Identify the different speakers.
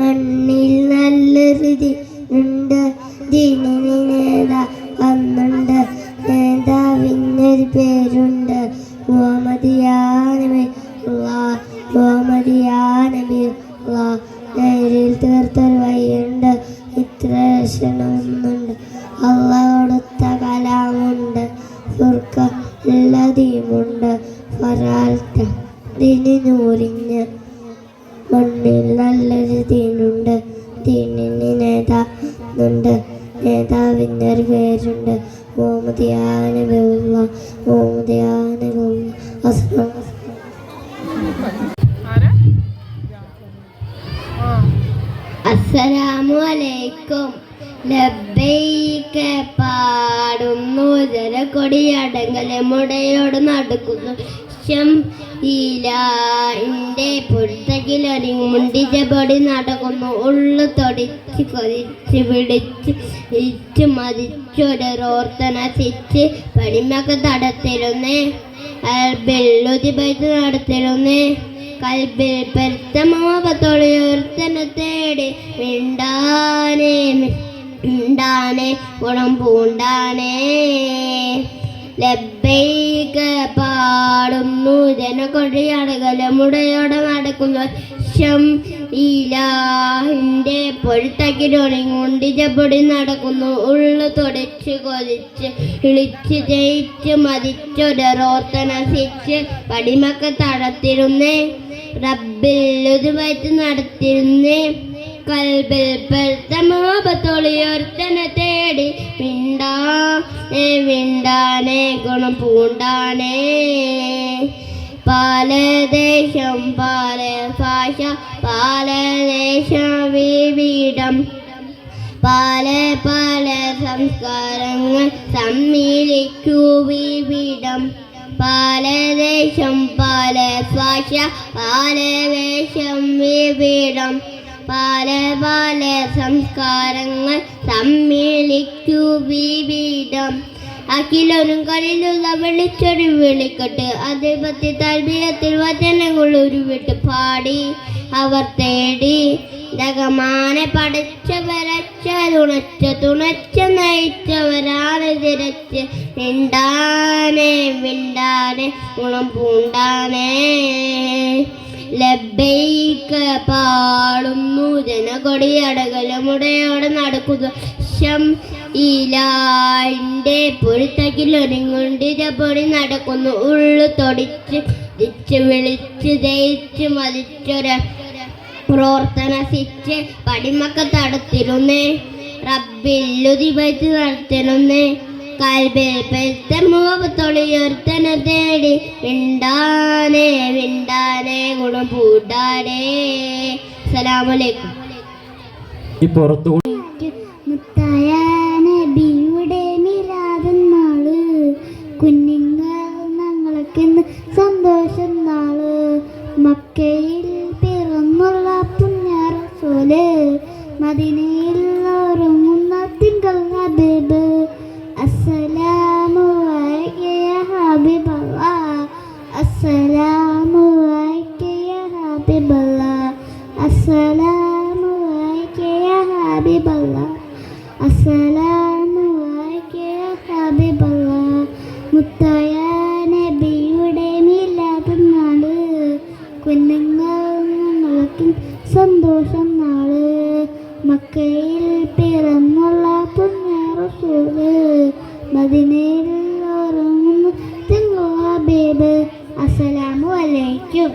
Speaker 1: മണ്ണിൽ നല്ലൊരു ഉണ്ട്. ദീനിന് നേതാ വന്നുണ്ട്. നേതാവിനൊരു പേരുണ്ട്. മുഹമ്മദിയാനബി മുഹമ്മദിയാനബി നേരിൽ തീർത്തൊരു വഴിയുണ്ട്. ഇത്ര ലക്ഷണമൊന്നുണ്ട് അള്ളാഹ് കൊടുത്ത കലാമുണ്ട്. ഫുർക്ക ഉള്ളതീമുണ്ട് ഫറാൽത്ത ദിനി നൂറിഞ്ഞ് നല്ലൊരു തീനുണ്ട്. തീനിന് നേതാവുണ്ട് നേതാവിന്റെ പേരുണ്ട്. ഓമതിയാന
Speaker 2: ഓമതിയാന ആ
Speaker 1: അസ്സലാമു അലൈക്കും. ലബ്ബൈക പാടുന്നു. ജലക്കൊടി അടങ്ങലെ മുടയോട് നടക്കുന്നു. ശം ഇലാന്റെ പൊരുത്തകിലൊരുങ്ങുണ്ടി ജപടി നടക്കുന്നു. ഉള്ളു തൊടിച്ച് കൊതിച്ച് പിടിച്ച് ഇച്ച് മതിച്ചൊരോർത്തനസിച്ച് പണിമൊക്കെ തടത്തിരുന്നേ. വെള്ളുതി പൈത്ത് നടത്തിരുന്നേ. കൽബിൽ പെരുത്ത മോപത്തൊളിയോർത്തനെ തേടി മിണ്ടാനേ മിണ്ടാനേ ഗുണം പൂണ്ടാനേ. ലബ്ബൈക പാടുന്നു. ജനകൊടിയടകല മുടയോടെ നടക്കുന്നു. ശം ഇലാഹിന്റെ പൊഴുത്തക്കിലൊളിങ്ങുണ്ട് ജപൊടി നടക്കുന്നു. ഉള്ളു തുടച്ച് കൊതിച്ച് ഇളിച്ച് ജയിച്ച് മതിച്ചൊരോർത്തനസിച്ച് പടിമക്ക തടത്തിരുന്നേ റബ്ബിൽ ഒരു വയറ്റ് നടത്തിരുന്നേ. കൽബിൽ പെർത്തമാപത്തോളിയോർത്തന തേടി വിണ്ട ഗുണം പൂണ്ടാണേ. പാലദേശം പാല ഭാഷ പാലദേശം വിവിധം. പല പല സംസ്കാരങ്ങൾ സമ്മിലിച്ചു വിവിധം പാലദേശം പല ഭാഷ പാലദേശം വിവിധം. പല പല സംസ്കാരങ്ങൾ സമ്മിലിച്ചു വിവിധം അഖിലൊരും കളിലുള്ള വിളിച്ചൊരു വിളിക്കട്ട്. അതേപത്തി താൽപര്യത്തിൽ വചനങ്ങൾ ഒരു വിട്ട് പാടി. അവർ തേടി. ജഗമാനെ പഠിച്ചവരച്ച തുണച്ച തുണച്ച നയിച്ചവരാണ് തിരച്ച് മിണ്ടാനെ മിണ്ടാനെ ഗുണം പൂണ്ടാനേ. ലബ്ബൈക പാടുന്നു ജനകൊടിയടകലമുടയോടെ നടക്കുന്നു. ശം ഇലാന്റെ പൊരുത്തകിൽ ഒരുങ്ങുണ്ട് പൊടി നടക്കുന്നു. ഉള്ളു തൊടിച്ച് തിച്ച് വിളിച്ച് ദയിച്ച് മതിച്ചൊര പ്രവർത്തനസിച്ച് പടിമക്ക തടത്തിരുന്നേ. റബ്ബില്ലുതി വെച്ച് നടത്തിരുന്നേ. തേടി വിണ്ടാനേ വിണ്ടാനേ ഗുണം പൂട്ടാനേ സലാമലേക്കും
Speaker 3: ഈ പുറത്തു
Speaker 1: ഞങ്ങൾക്കിന്ന് സന്തോഷം നാൾ. മക്കയിൽ പിറന്നുള്ള പുണ്യറസൂൽ മദിനയിൽ ഉറങ്ങുന്ന തിങ്കൾ ഹബീബ് അസ്സലാമു അലൈക യാ ഹബീബല്ലാ. അസ്സലാമു അസ്സലാമു മദിനയിൽ ഉറങ്ങുന്നു. അലൈക്കും.